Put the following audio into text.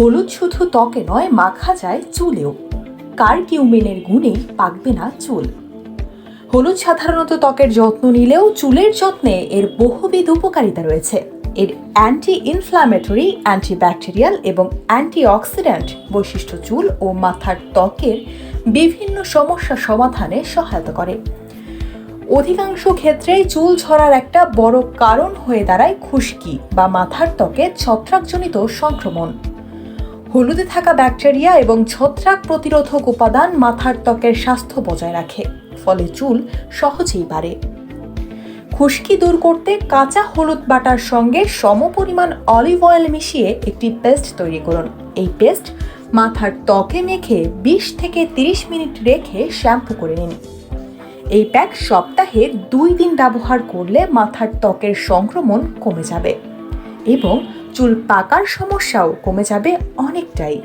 হলুদ শুধু ত্বকে নয়, মাখা যায় চুলেও। কার কিউমেনের গুণেই পাকবে না চুল? হলুদ সাধারণত ত্বকের যত্ন নিলেও চুলের যত্নে এর বহুবিধ উপকারিতা রয়েছে। এর অ্যান্টি ইনফ্ল্যামেটরি অ্যান্টিব্যাকটেরিয়াল এবং অ্যান্টিঅক্সিডেন্ট বৈশিষ্ট্য চুল ও মাথার ত্বকের বিভিন্ন সমস্যা সমাধানে সহায়তা করে। অধিকাংশ ক্ষেত্রেই চুল ঝরার একটা বড় কারণ হয়ে দাঁড়ায় খুশকি বা মাথার ত্বকে ছত্রাকজনিত সংক্রমণ। হলুদে থাকা ব্যাকটেরিয়া এবং ছত্রাক প্রতিরোধক উপাদান মাথার ত্বকের স্বাস্থ্য বজায় রাখে, ফলে চুল সহজেই বাড়ে। খুশকি দূর করতে কাঁচা হলুদ বাটার সঙ্গে সমপরিমাণ অলিভ অয়েল মিশিয়ে একটি পেস্ট তৈরি করুন। এই পেস্ট মাথার ত্বকে মেখে বিশ থেকে তিরিশ মিনিট রেখে শ্যাম্পু করে নিন। এই প্যাক সপ্তাহে দুই দিন ব্যবহার করলে মাথার ত্বকের সংক্রমণ কমে যাবে এবং চুল পাকার সমস্যাও কমে যাবে অনেকটাই।